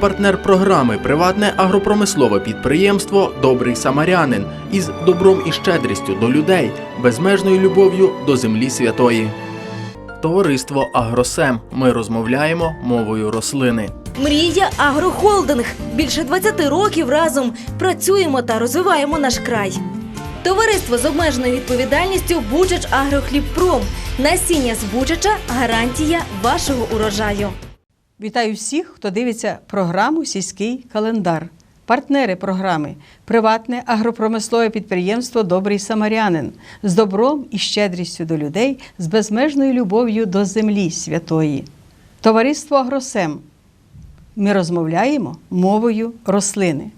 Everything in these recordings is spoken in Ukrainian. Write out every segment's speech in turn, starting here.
Партнер програми приватне агропромислове підприємство Добрий Самарянин із добром і щедрістю до людей, безмежною любов'ю до землі святої. Товариство Агросем. Ми розмовляємо мовою рослини. Мрія Агрохолдинг. Більше 20 років разом працюємо та розвиваємо наш край. Товариство з обмеженою відповідальністю Бучач Агрохлібпром. Насіння з Бучача гарантія вашого урожаю. Вітаю всіх, хто дивиться програму Сільський календар. Партнери програми приватне агропромислове підприємство Добрий Самарянин з добром і щедрістю до людей, з безмежною любов'ю до землі святої. Товариство Агросем. Ми розмовляємо мовою рослини.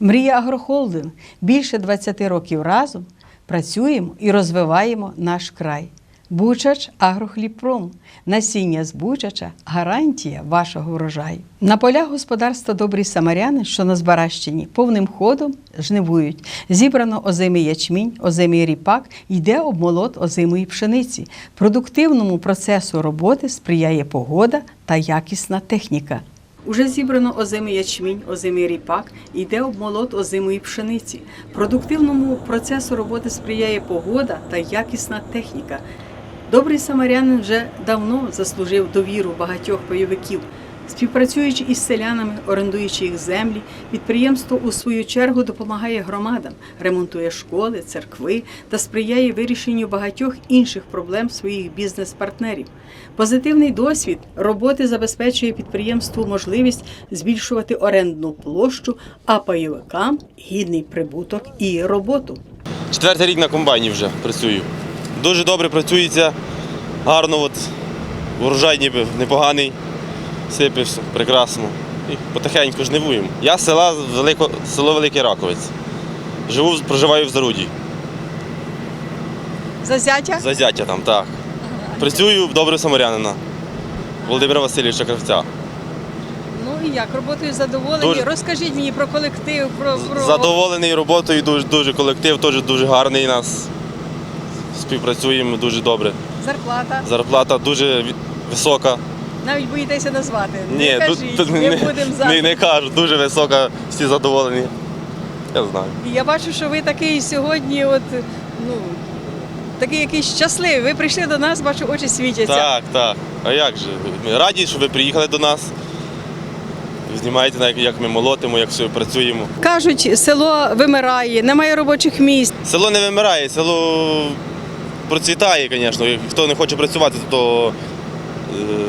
Мрія Агрохолдинг більше 20 років разом працюємо і розвиваємо наш край. Бучач Агрохлібпром. Насіння з Бучача гарантія вашого врожаю. На полях господарства Добрий Самаряни, що на Збаращині, повним ходом жнивують. Зібрано озимий ячмінь, озимий ріпак, йде обмолот озимої пшениці. Продуктивному процесу роботи сприяє погода та якісна техніка. Уже зібрано озимий ячмінь, озимий ріпак, йде обмолот озимої пшениці. Продуктивному процесу роботи сприяє погода та якісна техніка. Добрий самарянин вже давно заслужив довіру багатьох бойовиків. Співпрацюючи із селянами, орендуючи їх землі, підприємство у свою чергу допомагає громадам, ремонтує школи, церкви та сприяє вирішенню багатьох інших проблем своїх бізнес-партнерів. Позитивний досвід роботи забезпечує підприємству можливість збільшувати орендну площу, а пайовикам гідний прибуток і роботу. Четвертий рік на комбайні вже працюю. Дуже добре працюється, гарно, от, урожай ніби непоганий, сипе все прекрасно. І потихеньку жнивуємо. Я з села Велико, село Великий Раковець. Живу, проживаю в Заруді. Зазяття? Зазяття там, так. Працюю в добре самарянина Володимира Васильовича Кравця. Ну і як роботою задоволені? Дуже. Розкажіть мені про колектив, про, про... Задоволений роботою, дуже, дуже колектив, теж дуже гарний у нас. Співпрацюємо дуже добре. зарплата. Зарплата дуже висока. Навіть боїтеся назвати. Ні, не кажіть, тут не, не, будемо за. не, не кажу, дуже висока, всі задоволені. Я знаю. І Я бачу, що ви такий сьогодні, от ну такий якийсь щасливий. Ви прийшли до нас, бачу, очі світяться. Так, так. А як же? Ми раді, що ви приїхали до нас. Знімаєте, як ми молотимо, як все працюємо. Кажуть, село вимирає, немає робочих місць. Село не вимирає, село процвітає, звісно. Хто не хоче працювати, то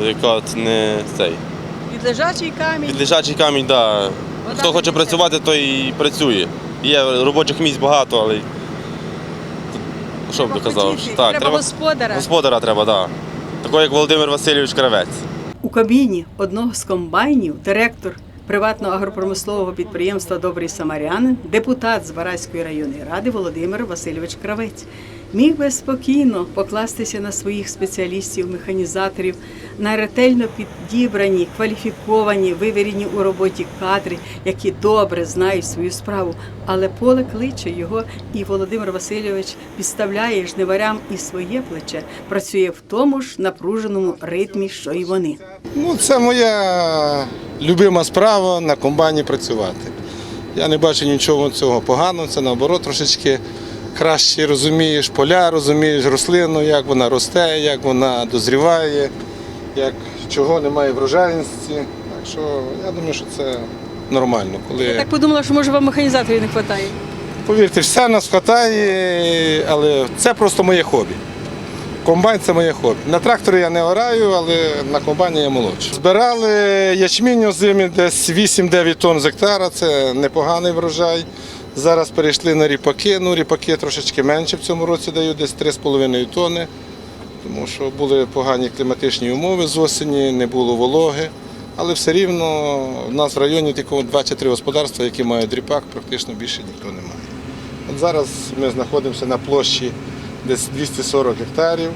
е, яка не цей. Від лежачий камінь. Під лежачий камінь, так. Да. Хто хоче працювати, той і працює. Є робочих місць багато, але що б Треба казав? Так, треба господаря. Господара треба, так. Да. Такого, як Володимир Васильович Кравець. У кабіні одного з комбайнів директор приватного агропромислового підприємства Добрий Самарянин, депутат з Барацької районної ради Володимир Васильович Кравець. Міг би спокійно покластися на своїх спеціалістів, механізаторів, на ретельно підібрані, кваліфіковані, вивірені у роботі кадри, які добре знають свою справу. Але поле кличе його, і Володимир Васильович підставляє жниварям і своє плече, працює в тому ж напруженому ритмі, що й вони. Ну, це моя любима справа на комбайні працювати. Я не бачу нічого цього поганого, це наоборот трошечки краще розумієш поля, розумієш рослину, як вона росте, як вона дозріває, як чого немає врожайності. Так що я думаю, що це нормально. Коли Я так подумала, що може вам механізаторів не вистачає. повірте, все нас вистачає, але це просто моє хобі. Комбайн це моє хобі. На тракторі я не ораю, але на комбайні я молодший. Збирали ячмінь озимі десь 8-9 тонн з гектара, це непоганий врожай. Зараз перейшли на ріпаки. Ну, ріпаки трошечки менше в цьому році дають десь 3,5 тонни, тому що були погані кліматичні умови з осені, не було вологи. Але все рівно в нас в районі тільки 2 чи 3 господарства, які мають ріпак, практично більше ніхто не має. От зараз ми знаходимося на площі десь 240 гектарів.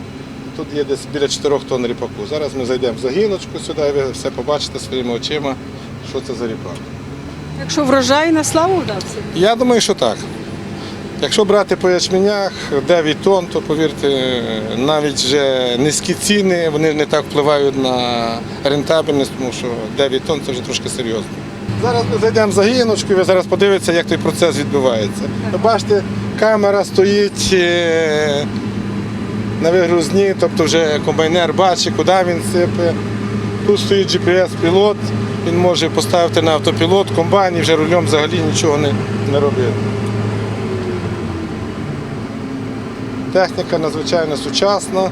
Тут є десь біля 4 тонн ріпаку. Зараз ми зайдемо в загіночку сюди, і ви все побачите своїми очима, що це за ріпак. Якщо врожай на славу вдався. Я думаю, що так. Якщо брати по ячменях 9 тонн, то повірте, навіть вже низькі ціни вони не так впливають на рентабельність, тому що 9 тонн це вже трошки серйозно. Зараз ми зайдемо за гіночку, ви зараз подивитеся, як той процес відбувається. Ви бачите, камера стоїть е, на вигрузні, тобто вже комбайнер бачить, куди він сипе. Тут стоїть GPS-пілот, він може поставити на автопілот комбайн і вже рулем взагалі нічого не, не робити. Техніка надзвичайно сучасна.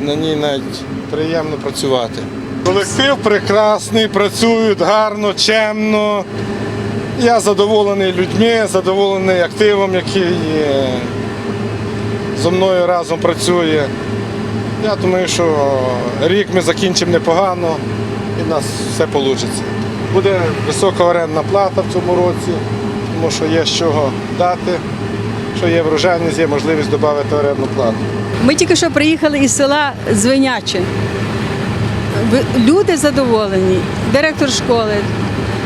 На ній навіть приємно працювати. Колектив прекрасний, працюють гарно, чемно. Я задоволений людьми, задоволений активом, який е, зі мною разом працює. Я думаю, що рік ми закінчимо непогано і в нас все вийде. Буде висока орендна плата в цьому році, тому що є з чого дати, що є врожайність, є можливість додати орендну плату. Ми тільки що приїхали із села Звиняче. Люди задоволені, директор школи,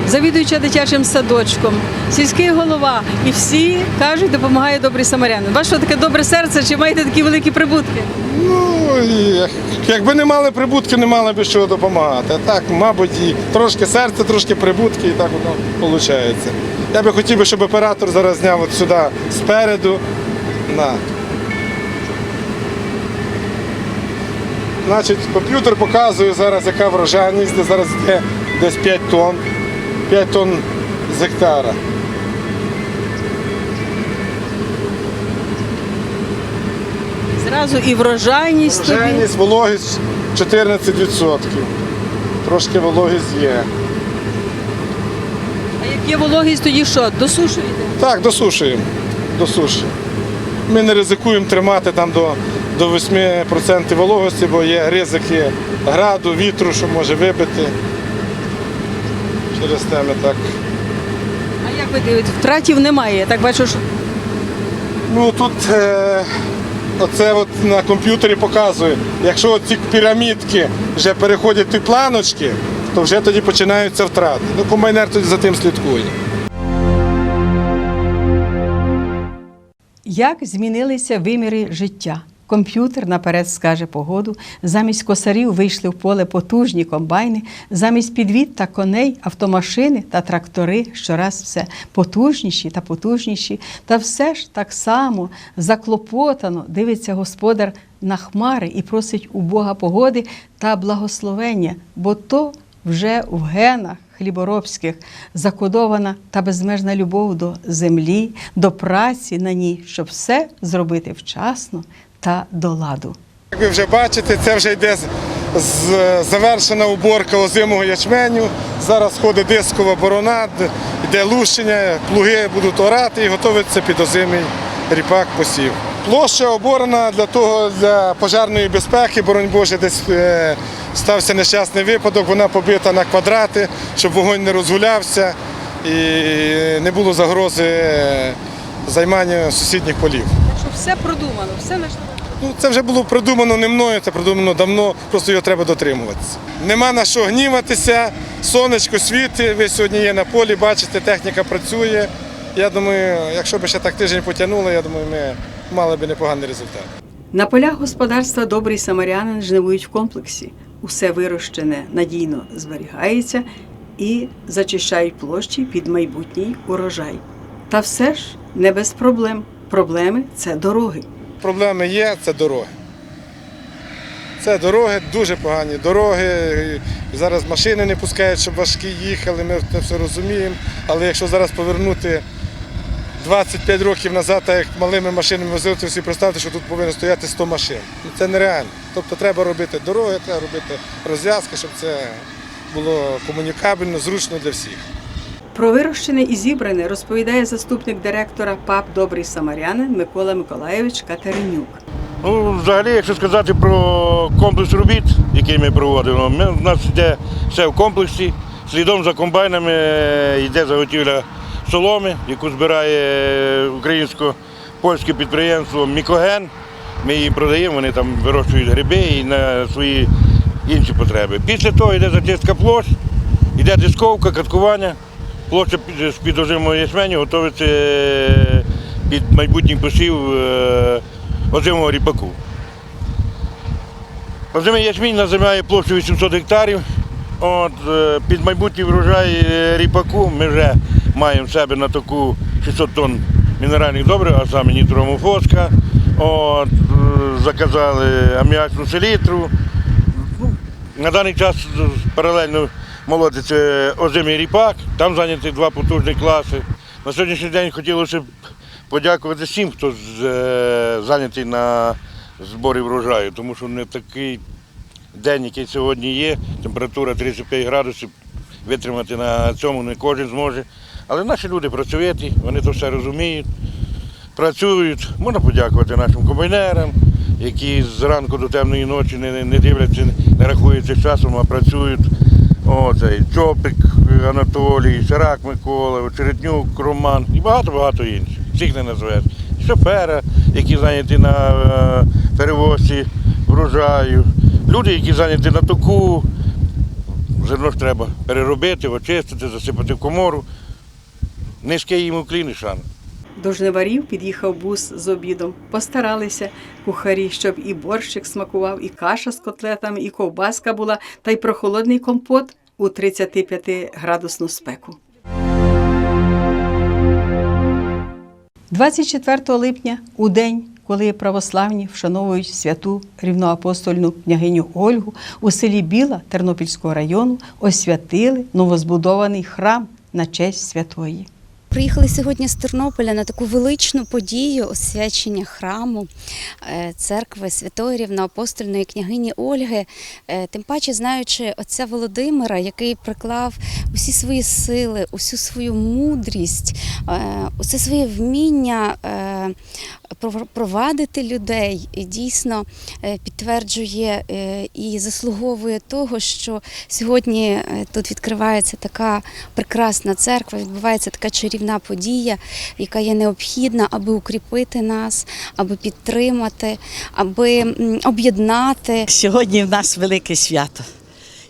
завідуюча дитячим садочком, сільський голова. І всі кажуть, допомагає добрий самарянин. Ваше таке добре серце, чи маєте такі великі прибутки? Ну, як- якби не мали прибутки, не мали б чого допомагати. Так, мабуть, і трошки серце, трошки прибутки, і так воно виходить. Я би хотів, би, щоб оператор зараз зняв от сюди спереду. На. Значить, комп'ютер показує зараз, яка врожайність, де зараз йде десь 5 тонн. 5 тонн з гектара. Зразу і врожайність. Врожайність, вологість 14%. Трошки вологість є. А як є вологість, тоді що? Досушуєте? Так, досушуємо. Досушуємо. Ми не ризикуємо тримати там до, до 8% вологості, бо є ризики граду, вітру, що може вибити. Через те ми так. А як ви дивитесь? Втратів немає. Я так бачу, що Ну тут е, оце от на комп'ютері показує. Якщо ці пірамідки вже переходять ті планочки, то вже тоді починаються втрати. Ну, комбайнер тоді за тим слідкує. Як змінилися виміри життя? Комп'ютер наперед скаже погоду, замість косарів вийшли в поле потужні комбайни, замість підвід та коней, автомашини та трактори. Щораз все потужніші та потужніші. Та все ж так само заклопотано дивиться господар на хмари і просить у Бога погоди та благословення, бо то вже в генах хліборобських закодована та безмежна любов до землі, до праці на ній, щоб все зробити вчасно та до ладу. Як ви вже бачите, це вже йде завершена уборка озимого ячменю. Зараз ходить дискова борона, йде лущення, плуги будуть орати і готується під озимий ріпак посів. Площа оборона для того для пожежної безпеки, боронь Боже, десь е, стався нещасний випадок, вона побита на квадрати, щоб вогонь не розгулявся і не було загрози е, займання сусідніх полів. Щоб все продумано, все на Ну, це вже було продумано не мною, це продумано давно, просто його треба дотримуватися. Нема на що гніватися, сонечко світить, ви сьогодні є на полі, бачите, техніка працює. Я думаю, якщо б ще так тиждень потягнули, я думаю, ми мали б непоганий результат. На полях господарства добрий самарянин жнивують в комплексі. Усе вирощене надійно зберігається і зачищають площі під майбутній урожай. Та все ж не без проблем. Проблеми це дороги. Проблеми є, це дороги. Це дороги, дуже погані дороги. Зараз машини не пускають, щоб важкі їхали, ми це все розуміємо. Але якщо зараз повернути 25 років назад, так як малими машинами возили, то всі представте, що тут повинно стояти 100 машин. Ну, Це нереально. Тобто треба робити дороги, треба робити розв'язки, щоб це було комунікабельно, зручно для всіх. Про вирощене і зібране розповідає заступник директора ПАП Добрий Самарянин Микола Миколаєвич Катеринюк. Ну, взагалі, якщо сказати про комплекс робіт, який ми проводимо, ми, у нас йде все в комплексі. Слідом за комбайнами е, йде заготівля соломи, яку збирає українсько-польське підприємство Мікоген. Ми її продаємо, вони там вирощують гриби і на свої інші потреби. Після того йде зачистка площ, йде дисковка, каткування. Площа з-під озимого ячменю готується е, під майбутній посів е, озимого ріпаку. Озимий ячмінь займає площу 800 гектарів. От, е, під майбутній врожай е, ріпаку ми вже маємо в себе на таку 600 тонн мінеральних добрив, а саме нітромофоска. От, е, заказали аміачну селітру. Ну, На даний час е, паралельно молодиться озимий ріпак, там зайняті два потужні класи. На сьогоднішній день хотілося б подякувати всім, хто е, зайнятий на зборі врожаю, тому що не такий день, який сьогодні є, температура 35 градусів, витримати на цьому не кожен зможе. Але наші люди працюють, вони то все розуміють, працюють. Можна подякувати нашим комбайнерам, які зранку до темної ночі не дивляться, не рахуються часом, а працюють. О, цей Чопик Анатолій, Сирак Микола, Очеретнюк, Роман і багато-багато інших. Всіх не назвеш. Шофера, які зайняті на е, перевозці врожаю, люди, які зайняті на току. Зерно ж треба переробити, очистити, засипати в комору. Низьке їм уклін і шан. До жниварів під'їхав бус з обідом. Постаралися кухарі, щоб і борщик смакував, і каша з котлетами, і ковбаска була, та й прохолодний компот у 35-градусну спеку. 24 липня, у день, коли православні вшановують святу рівноапостольну княгиню Ольгу, у селі Біла Тернопільського району освятили новозбудований храм на честь святої. Приїхали сьогодні з Тернополя на таку величну подію освячення храму е, церкви Святої Рівноапостольної княгині Ольги. Е, Тим паче, знаючи отця Володимира, який приклав усі свої сили, усю свою мудрість, е, усе своє вміння провадити людей, дійсно е, підтверджує е, і заслуговує того, що сьогодні е, тут відкривається така прекрасна церква, відбувається така чарівна подія, яка є необхідна, аби укріпити нас, аби підтримати, аби об'єднати. Сьогодні в нас велике свято.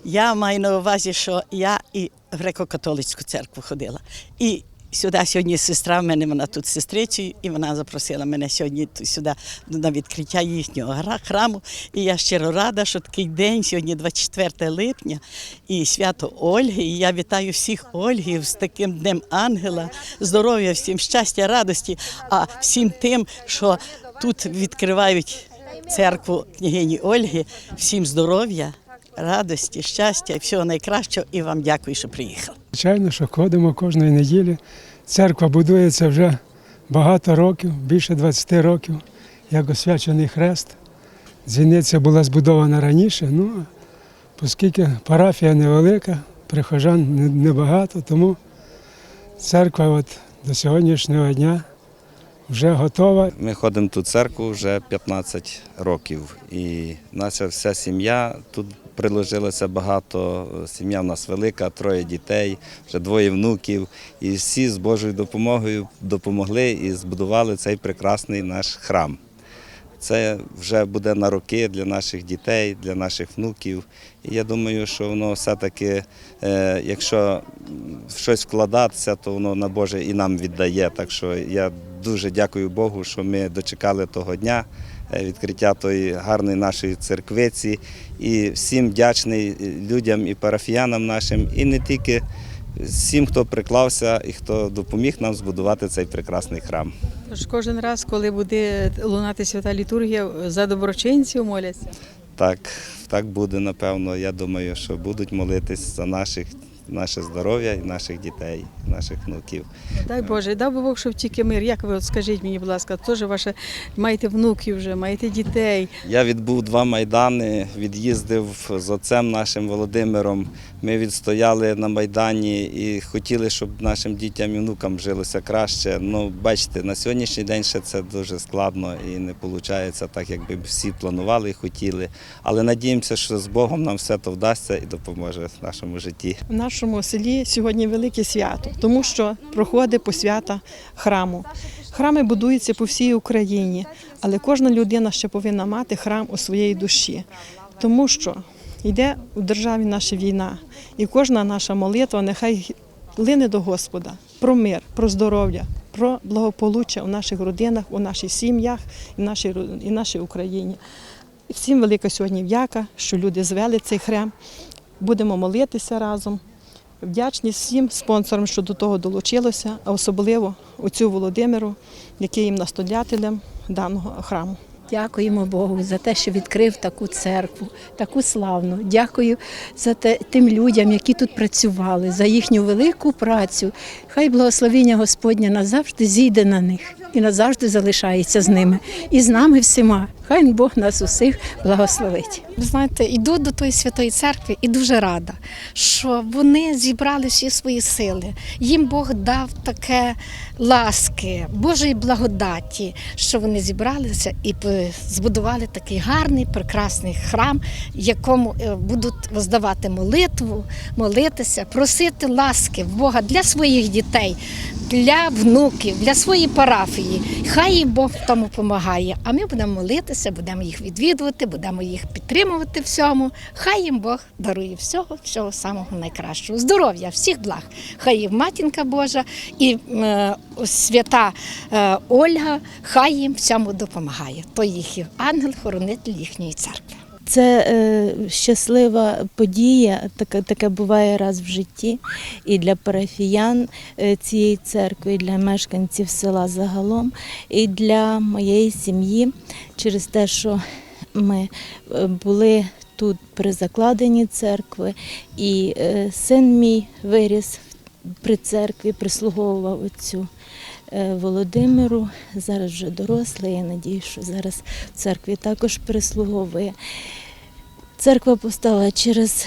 Я маю на увазі, що я і в греко-католицьку церкву ходила. І сюди сьогодні сестра в мене, вона тут сестричою, і вона запросила мене сьогодні сюди на відкриття їхнього храму. І я щиро рада, що такий день, сьогодні 24 липня, і свято Ольги. І я вітаю всіх Ольгів з таким днем ангела, здоров'я, всім щастя, радості, а всім тим, що тут відкривають церкву княгині Ольги. Всім здоров'я, радості, щастя і всього найкращого. І вам дякую, що приїхали. Звичайно, що ходимо кожної неділі. Церква будується вже багато років, більше 20 років, як освячений хрест. Дзвіниця була збудована раніше, ну, оскільки парафія невелика, прихожан небагато, тому церква от до сьогоднішнього дня вже готова. Ми ходимо в ту церкву вже 15 років, і наша вся сім'я тут приложилося багато. Сім'я в нас велика, троє дітей, вже двоє внуків. І всі з Божою допомогою допомогли і збудували цей прекрасний наш храм. Це вже буде на роки для наших дітей, для наших внуків. І я думаю, що воно все-таки, е, якщо щось вкладатися, то воно на Боже і нам віддає. Так що я дуже дякую Богу, що ми дочекали того дня е, відкриття тої гарної нашої церквиці. І всім вдячний людям і парафіянам нашим, і не тільки всім, хто приклався і хто допоміг нам збудувати цей прекрасний храм. Тож кожен раз, коли буде лунати свята літургія, за доброчинців моляться. Так, так буде, напевно. Я думаю, що будуть молитись за наших, наше здоров'я і наших дітей, наших внуків. Дай Боже, дай Бог, щоб тільки мир. Як ви от скажіть мені, будь ласка, теж ваше маєте внуків вже, маєте дітей. Я відбув два майдани, від'їздив з отцем нашим Володимиром. Ми відстояли на майдані і хотіли, щоб нашим дітям і внукам жилося краще. Ну, бачите, на сьогоднішній день ще це дуже складно і не виходить так, як би всі планували і хотіли. Але надіємося, що з Богом нам все то вдасться і допоможе в нашому житті. Нашому селі сьогодні велике свято, тому що проходить посвята храму. Храми будуються по всій Україні, але кожна людина ще повинна мати храм у своїй душі, тому що йде у державі наша війна, і кожна наша молитва нехай лине до Господа про мир, про здоров'я, про благополуччя у наших родинах, у наших сім'ях і нашій, і нашій Україні. Всім велика сьогодні вдяка, що люди звели цей храм. Будемо молитися разом. Вдячні всім спонсорам, що до того долучилося, а особливо оцю Володимиру, який є настоятелем даного храму. Дякуємо Богу за те, що відкрив таку церкву, таку славну. Дякую за те, тим людям, які тут працювали, за їхню велику працю. Хай благословіння Господня назавжди зійде на них і назавжди залишається з ними і з нами всіма. Хай Бог нас усіх благословить. Ви знаєте, іду до тої святої церкви і дуже рада, що вони зібрали всі свої сили. Їм Бог дав таке ласки, Божої благодаті, що вони зібралися і збудували такий гарний, прекрасний храм, якому е, будуть воздавати молитву, молитися, просити ласки в Бога для своїх дітей, для внуків, для своєї парафії. Хай їм Бог в тому допомагає. А ми будемо молитися, будемо їх відвідувати, будемо їх підтримувати всьому. Хай їм Бог дарує всього, всього самого найкращого. Здоров'я, всіх благ. Хай їм матінка Божа і е, свята е, Ольга, хай їм всьому допомагає. То їх ангел-хоронитель їхньої церкви. Це е, щаслива подія, таке, таке буває раз в житті і для парафіян е, цієї церкви, і для мешканців села загалом, і для моєї сім'ї через те, що ми е, були тут при закладенні церкви, і е, син мій виріс при церкві, прислуговував отцю. Е, Володимиру зараз вже дорослий. Я надію, що зараз в церкві також прислуговує. Церква постала через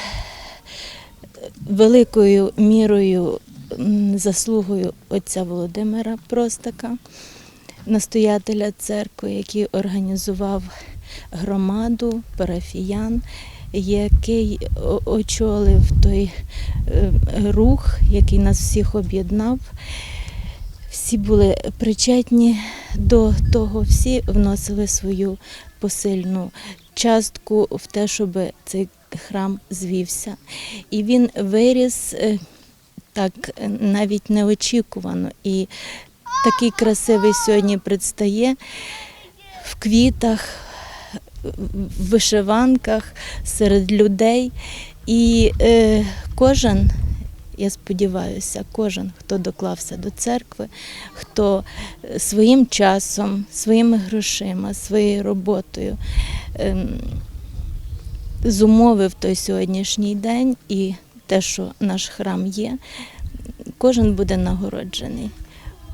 великою мірою заслугою отця Володимира Простака, настоятеля церкви, який організував громаду парафіян, який очолив той е, рух, який нас всіх об'єднав. Всі були причетні до того, всі вносили свою посильну частку в те, щоб цей храм звівся. І він виріс е, так навіть неочікувано. І такий красивий сьогодні предстає в квітах, в вишиванках серед людей. І е, кожен, я сподіваюся, кожен, хто доклався до церкви, хто е, своїм часом, своїми грошима, своєю роботою ем, зумовив той сьогоднішній день і те, що наш храм є, кожен буде нагороджений.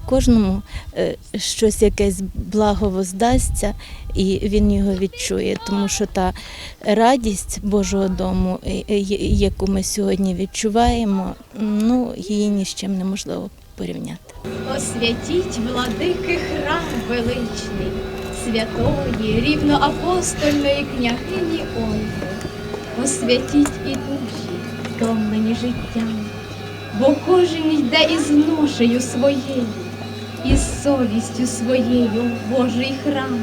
Кожному е, щось якесь благо воздасться, і він його відчує, тому що та радість Божого дому, е, е, яку ми сьогодні відчуваємо, ну її ні з чим неможливо порівняти. Освятіть, владики, храм величний, святої, рівноапостольної княгині Ольги. Освятіть і душі, втомлені життям, бо кожен йде із ношею своєю, із совістю своєю в Божий храм.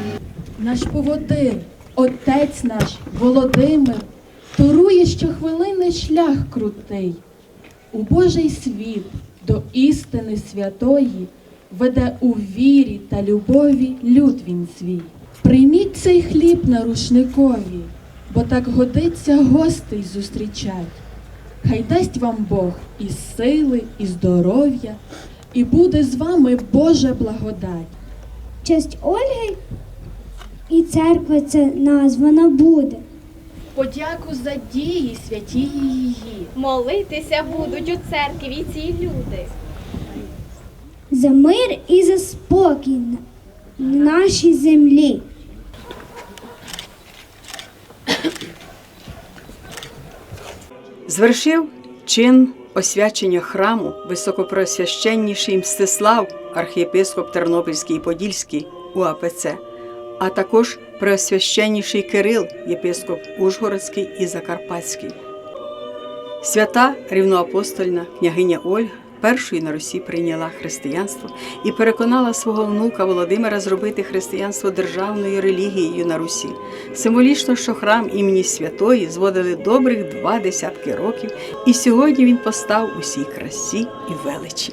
Наш поводир, отець наш Володимир, турує щохвилини шлях крутий. У Божий світ до істини святої веде у вірі та любові люд він свій. Прийміть цей хліб на рушникові, бо так годиться гостей зустрічать. Хай дасть вам Бог і сили, і здоров'я, і буде з вами Божа благодать. честь Ольги і церква це названа буде. Подяку за дії святі її. Молитися будуть у церкві ці люди. За мир і за спокій на нашій землі. Звершив чин освячення храму високопросвященніший Мстислав, архієпископ Тернопільський і Подільський УАПЦ, а також преосвященніший Кирил, єпископ Ужгородський і Закарпатський. Свята рівноапостольна княгиня Ольга першою на Русі прийняла християнство і переконала свого внука Володимира зробити християнство державною релігією на Русі. Символічно, що храм імені Святої зводили добрих два десятки років, і сьогодні він постав усій красі і величі.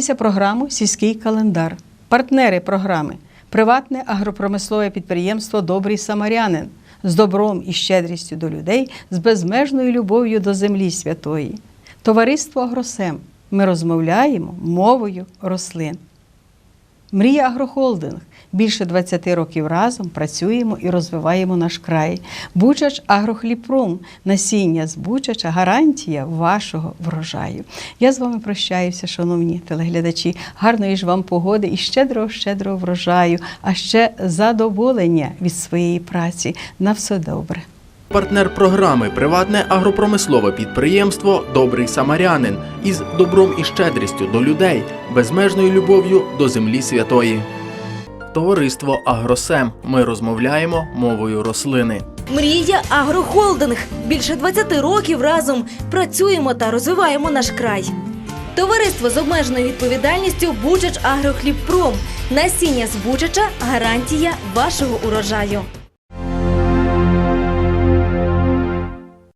Ви дивилися програму Сільський календар. Партнери програми приватне агропромислове підприємство Добрий Самарянин з добром і щедрістю до людей, з безмежною любов'ю до землі святої. Товариство Агросем. Ми розмовляємо мовою рослин. Мрія Агрохолдинг. Більше 20 років разом працюємо і розвиваємо наш край. Бучач Агрохліпром. Насіння з Бучача гарантія вашого врожаю. Я з вами прощаюся, шановні телеглядачі. Гарної ж вам погоди і щедрого, щедрого врожаю, а ще задоволення від своєї праці. На все добре. Партнер програми приватне агропромислове підприємство Добрий Самарянин із добром і щедрістю до людей, безмежною любов'ю до землі святої. Товариство Агросем. Ми розмовляємо мовою рослини. Мрія Агрохолдинг. Більше 20 років разом працюємо та розвиваємо наш край. Товариство з обмеженою відповідальністю Бучач Агрохлібпром. Насіння з Бучача гарантія вашого урожаю.